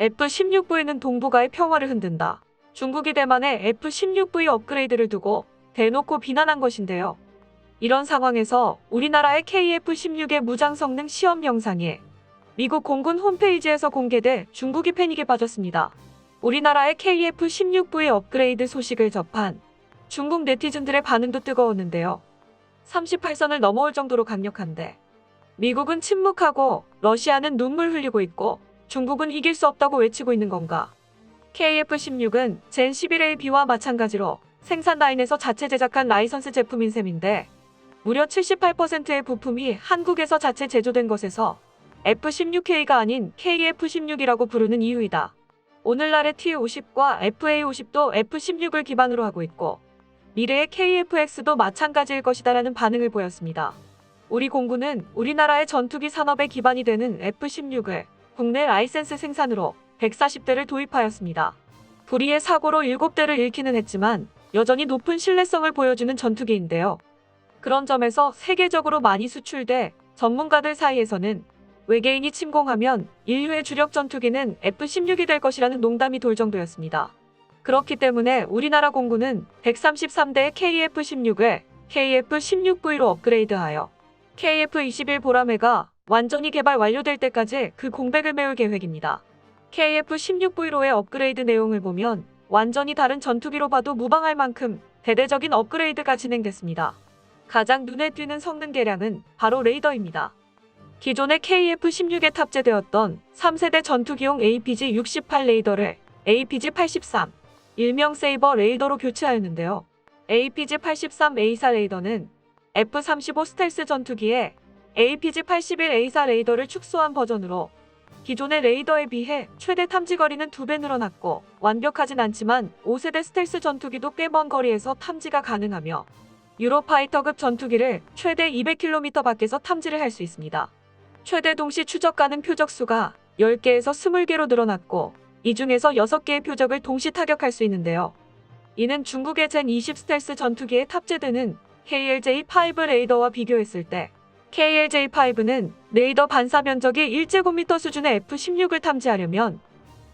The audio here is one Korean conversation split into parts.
F-16V는 동북아의 평화를 흔든다. 중국이 대만에 F-16V 업그레이드를 두고 대놓고 비난한 것인데요. 이런 상황에서 우리나라의 KF-16의 무장 성능 시험 영상이 미국 공군 홈페이지에서 공개돼 중국이 패닉에 빠졌습니다. 우리나라의 KF-16V 업그레이드 소식을 접한 중국 네티즌들의 반응도 뜨거웠는데요. 38선을 넘어올 정도로 강력한데 미국은 침묵하고 러시아는 눈물 흘리고 있고 중국은 이길 수 없다고 외치고 있는 건가? KF-16은 젠 11AB와 마찬가지로 생산 라인에서 자체 제작한 라이선스 제품인 셈인데 무려 78%의 부품이 한국에서 자체 제조된 것에서 F-16K가 아닌 KF-16이라고 부르는 이유이다. 오늘날의 T-50과 FA-50도 F-16을 기반으로 하고 있고 미래의 KF-X도 마찬가지일 것이다라는 반응을 보였습니다. 우리 공군은 우리나라의 전투기 산업의 기반이 되는 F-16을 국내 라이센스 생산으로 140대를 도입하였습니다. 불의의 사고로 7대를 잃기는 했지만 여전히 높은 신뢰성을 보여주는 전투기인데요. 그런 점에서 세계적으로 많이 수출돼 전문가들 사이에서는 외계인이 침공하면 인류의 주력 전투기는 F-16이 될 것이라는 농담이 돌 정도였습니다. 그렇기 때문에 우리나라 공군은 133대의 KF-16을 KF-16V로 업그레이드하여 KF-21 보라매가 완전히 개발 완료될 때까지 그 공백을 메울 계획입니다. KF-16V로의 업그레이드 내용을 보면 완전히 다른 전투기로 봐도 무방할 만큼 대대적인 업그레이드가 진행됐습니다. 가장 눈에 띄는 성능 개량은 바로 레이더입니다. 기존의 KF-16에 탑재되었던 3세대 전투기용 APG-68 레이더를 APG-83, 일명 세이버 레이더로 교체하였는데요. APG-83A4 레이더는 F-35 스텔스 전투기에 APG-81A4 레이더를 축소한 버전으로 기존의 레이더에 비해 최대 탐지 거리는 2배 늘어났고 완벽하진 않지만 5세대 스텔스 전투기도 꽤 먼 거리에서 탐지가 가능하며 유로파이터급 전투기를 최대 200km 밖에서 탐지를 할 수 있습니다. 최대 동시 추적 가능 표적 수가 10개에서 20개로 늘어났고 이 중에서 6개의 표적을 동시 타격할 수 있는데요. 이는 중국의 젠20 스텔스 전투기에 탑재되는 KLJ-5 레이더와 비교했을 때 KLJ-5는 레이더 반사 면적이 1제곱미터 수준의 F-16을 탐지하려면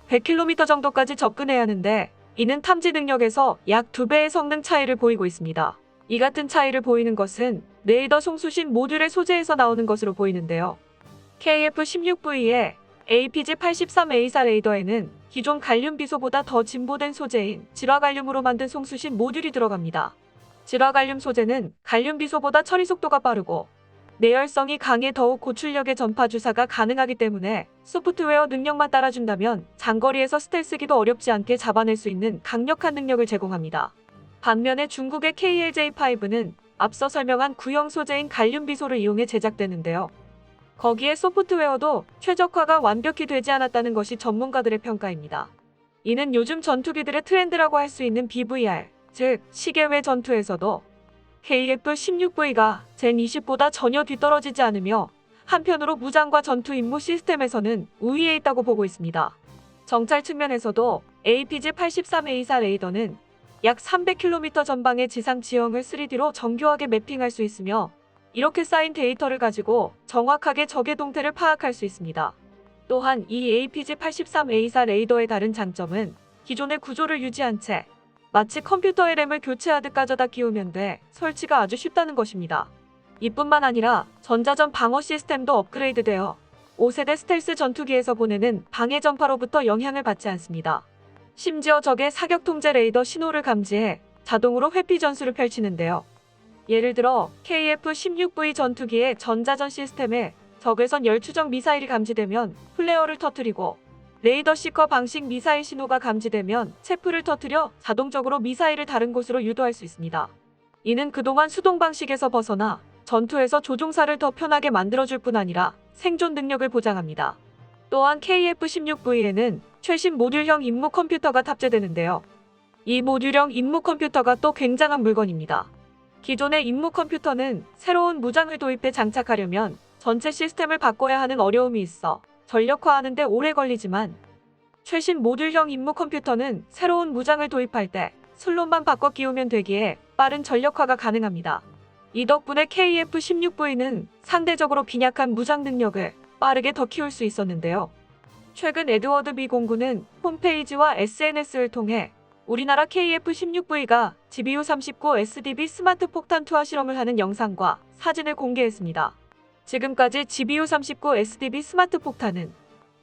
100km 정도까지 접근해야 하는데 이는 탐지 능력에서 약 2배의 성능 차이를 보이고 있습니다. 이 같은 차이를 보이는 것은 레이더 송수신 모듈의 소재에서 나오는 것으로 보이는데요. KF-16V의 APG-83A4 레이더에는 기존 갈륨 비소보다 더 진보된 소재인 질화갈륨으로 만든 송수신 모듈이 들어갑니다. 질화갈륨 소재는 갈륨 비소보다 처리 속도가 빠르고 내열성이 강해 더욱 고출력의 전파 주사가 가능하기 때문에 소프트웨어 능력만 따라준다면 장거리에서 스텔스기도 어렵지 않게 잡아낼 수 있는 강력한 능력을 제공합니다. 반면에 중국의 KLJ5는 앞서 설명한 구형 소재인 갈륨 비소를 이용해 제작되는데요. 거기에 소프트웨어도 최적화가 완벽히 되지 않았다는 것이 전문가들의 평가입니다. 이는 요즘 전투기들의 트렌드라고 할 수 있는 BVR, 즉 시계외 전투에서도 KF-16V가 젠 20보다 전혀 뒤떨어지지 않으며 한편으로 무장과 전투 임무 시스템에서는 우위에 있다고 보고 있습니다. 정찰 측면에서도 APG-83A4 레이더는 약 300km 전방의 지상 지형을 3D로 정교하게 매핑할 수 있으며 이렇게 쌓인 데이터를 가지고 정확하게 적의 동태를 파악할 수 있습니다. 또한 이 APG-83A4 레이더의 다른 장점은 기존의 구조를 유지한 채 마치 컴퓨터의 램을 교체하듯 가져다 끼우면 돼 설치가 아주 쉽다는 것입니다. 이뿐만 아니라 전자전 방어 시스템도 업그레이드되어 5세대 스텔스 전투기에서 보내는 방해 전파로부터 영향을 받지 않습니다. 심지어 적의 사격 통제 레이더 신호를 감지해 자동으로 회피 전술을 펼치는데요. 예를 들어 KF-16V 전투기의 전자전 시스템에 적외선 열추적 미사일이 감지되면 플레어를 터뜨리고 레이더 시커 방식 미사일 신호가 감지되면 체프를 터뜨려 자동적으로 미사일을 다른 곳으로 유도할 수 있습니다. 이는 그동안 수동 방식에서 벗어나 전투에서 조종사를 더 편하게 만들어줄 뿐 아니라 생존 능력을 보장합니다. 또한 KF-16V에는 최신 모듈형 임무 컴퓨터가 탑재되는데요. 이 모듈형 임무 컴퓨터가 또 굉장한 물건입니다. 기존의 임무 컴퓨터는 새로운 무장을 도입해 장착하려면 전체 시스템을 바꿔야 하는 어려움이 있어 전력화하는데 오래 걸리지만 최신 모듈형 임무 컴퓨터는 새로운 무장을 도입할 때 슬롯만 바꿔 끼우면 되기에 빠른 전력화가 가능합니다. 이 덕분에 KF-16V는 상대적으로 빈약한 무장 능력을 빠르게 더 키울 수 있었는데요. 최근 에드워드 미 공군은 홈페이지와 SNS를 통해 우리나라 KF-16V가 GBU-39 SDB 스마트 폭탄 투하 실험을 하는 영상과 사진을 공개했습니다. 지금까지 GBU-39 SDB 스마트 폭탄은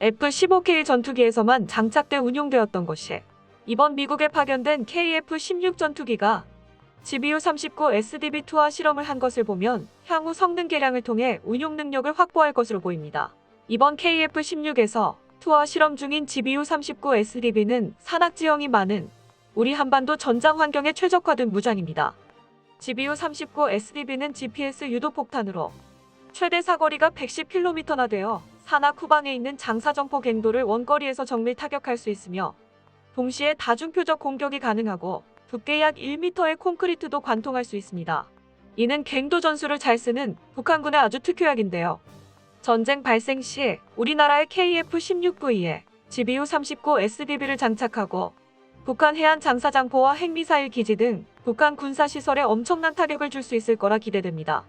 F-15K 전투기에서만 장착돼 운용되었던 것이 이번 미국에 파견된 KF-16 전투기가 GBU-39 SDB 투하 실험을 한 것을 보면 향후 성능 개량을 통해 운용 능력을 확보할 것으로 보입니다. 이번 KF-16에서 투하 실험 중인 GBU-39 SDB는 산악 지형이 많은 우리 한반도 전장 환경에 최적화된 무장입니다. GBU-39 SDB는 GPS 유도 폭탄으로 최대 사거리가 110km나 되어 산악 후방에 있는 장사정포 갱도를 원거리에서 정밀 타격할 수 있으며 동시에 다중표적 공격이 가능하고 두께 약 1m의 콘크리트도 관통할 수 있습니다. 이는 갱도 전술을 잘 쓰는 북한군의 아주 특효약인데요. 전쟁 발생 시 우리나라의 KF-16V에 GBU-39 SDB를 장착하고 북한 해안 장사장포와 핵미사일 기지 등 북한 군사시설에 엄청난 타격을 줄 수 있을 거라 기대됩니다.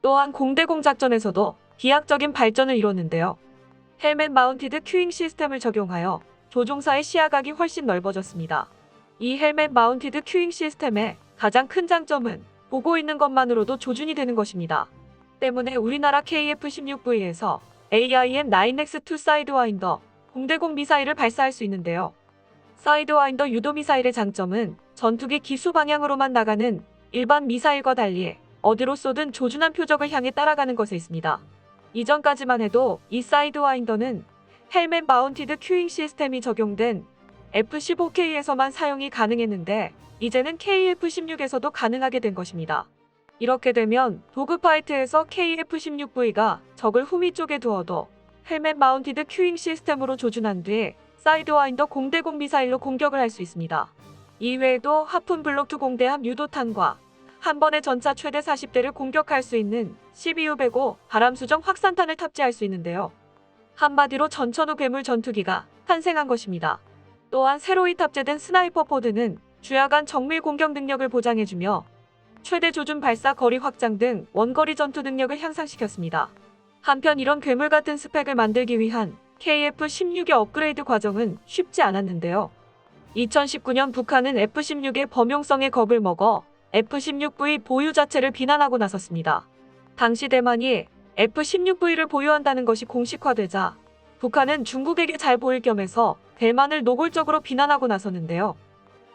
또한 공대공 작전에서도 비약적인 발전을 이뤘는데요. 헬멧 마운티드 큐잉 시스템을 적용하여 조종사의 시야각이 훨씬 넓어졌습니다. 이 헬멧 마운티드 큐잉 시스템의 가장 큰 장점은 보고 있는 것만으로도 조준이 되는 것입니다. 때문에 우리나라 KF-16V에서 AIM-9X2 사이드와인더 공대공 미사일을 발사할 수 있는데요. 사이드와인더 유도 미사일의 장점은 전투기 기수 방향으로만 나가는 일반 미사일과 달리 어디로 쏘든 조준한 표적을 향해 따라가는 것에 있습니다. 이전까지만 해도 이 사이드와인더는 헬멧 마운티드 큐잉 시스템이 적용된 F-15K에서만 사용이 가능했는데 이제는 KF-16에서도 가능하게 된 것입니다. 이렇게 되면 도그파이트에서 KF-16V가 적을 후미 쪽에 두어도 헬멧 마운티드 큐잉 시스템으로 조준한 뒤 사이드와인더 공대공 미사일로 공격을 할 수 있습니다. 이외에도 하푼 블록 2 공대함 유도탄과 한 번에 전차 최대 40대를 공격할 수 있는 CBU-105 바람수정 확산탄을 탑재할 수 있는데요. 한마디로 전천후 괴물 전투기가 탄생한 것입니다. 또한 새로이 탑재된 스나이퍼 포드는 주야간 정밀 공격 능력을 보장해주며 최대 조준 발사 거리 확장 등 원거리 전투 능력을 향상시켰습니다. 한편 이런 괴물 같은 스펙을 만들기 위한 KF-16의 업그레이드 과정은 쉽지 않았는데요. 2019년 북한은 F-16의 범용성에 겁을 먹어 F-16V 보유 자체를 비난하고 나섰습니다. 당시 대만이 F-16V를 보유한다는 것이 공식화되자 북한은 중국에게 잘 보일 겸해서 대만을 노골적으로 비난하고 나섰는데요.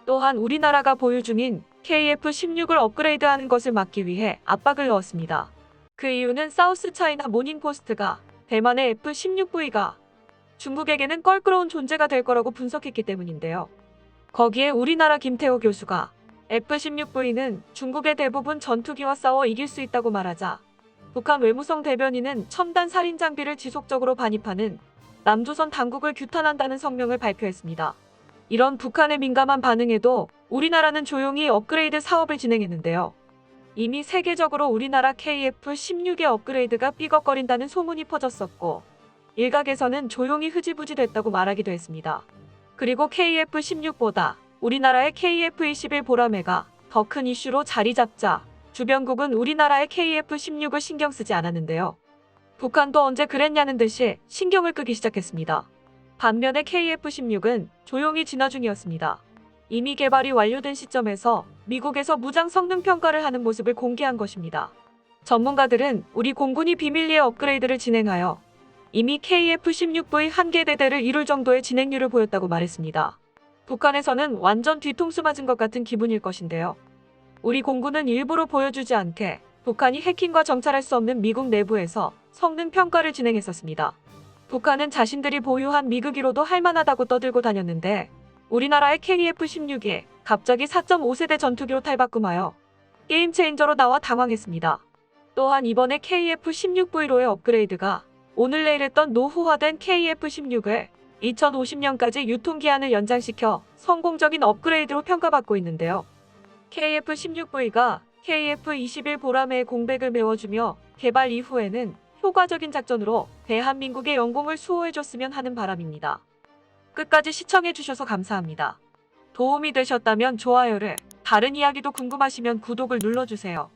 또한 우리나라가 보유 중인 KF-16을 업그레이드하는 것을 막기 위해 압박을 넣었습니다. 그 이유는 사우스 차이나 모닝포스트가 대만의 F-16V가 중국에게는 껄끄러운 존재가 될 거라고 분석했기 때문인데요. 거기에 우리나라 김태호 교수가 F-16V는 중국의 대부분 전투기와 싸워 이길 수 있다고 말하자 북한 외무성 대변인은 첨단 살인 장비를 지속적으로 반입하는 남조선 당국을 규탄한다는 성명을 발표했습니다. 이런 북한의 민감한 반응에도 우리나라는 조용히 업그레이드 사업을 진행했는데요. 이미 세계적으로 우리나라 KF-16의 업그레이드가 삐걱거린다는 소문이 퍼졌었고 일각에서는 조용히 흐지부지 됐다고 말하기도 했습니다. 그리고 KF-16보다 우리나라의 KF-21 보라매가 더 큰 이슈로 자리 잡자 주변국은 우리나라의 KF-16을 신경 쓰지 않았는데요. 북한도 언제 그랬냐는 듯이 신경을 끄기 시작했습니다. 반면에 KF-16은 조용히 진화 중이었습니다. 이미 개발이 완료된 시점에서 미국에서 무장 성능 평가를 하는 모습을 공개한 것입니다. 전문가들은 우리 공군이 비밀리에 업그레이드를 진행하여 이미 KF-16V 한 개 대대를 이룰 정도의 진행률을 보였다고 말했습니다. 북한에서는 완전 뒤통수 맞은 것 같은 기분일 것인데요. 우리 공군은 일부러 보여주지 않게 북한이 해킹과 정찰할 수 없는 미국 내부에서 성능 평가를 진행했었습니다. 북한은 자신들이 보유한 미국이로도 할만하다고 떠들고 다녔는데 우리나라의 KF-16이 갑자기 4.5세대 전투기로 탈바꿈하여 게임 체인저로 나와 당황했습니다. 또한 이번에 KF-16V로의 업그레이드가 오늘 내일 했던 노후화된 KF-16을 2050년까지 유통기한을 연장시켜 성공적인 업그레이드로 평가받고 있는데요. KF-16V가 KF-21 보라매의 공백을 메워주며 개발 이후에는 효과적인 작전으로 대한민국의 영공을 수호해줬으면 하는 바람입니다. 끝까지 시청해주셔서 감사합니다. 도움이 되셨다면 좋아요를, 다른 이야기도 궁금하시면 구독을 눌러주세요.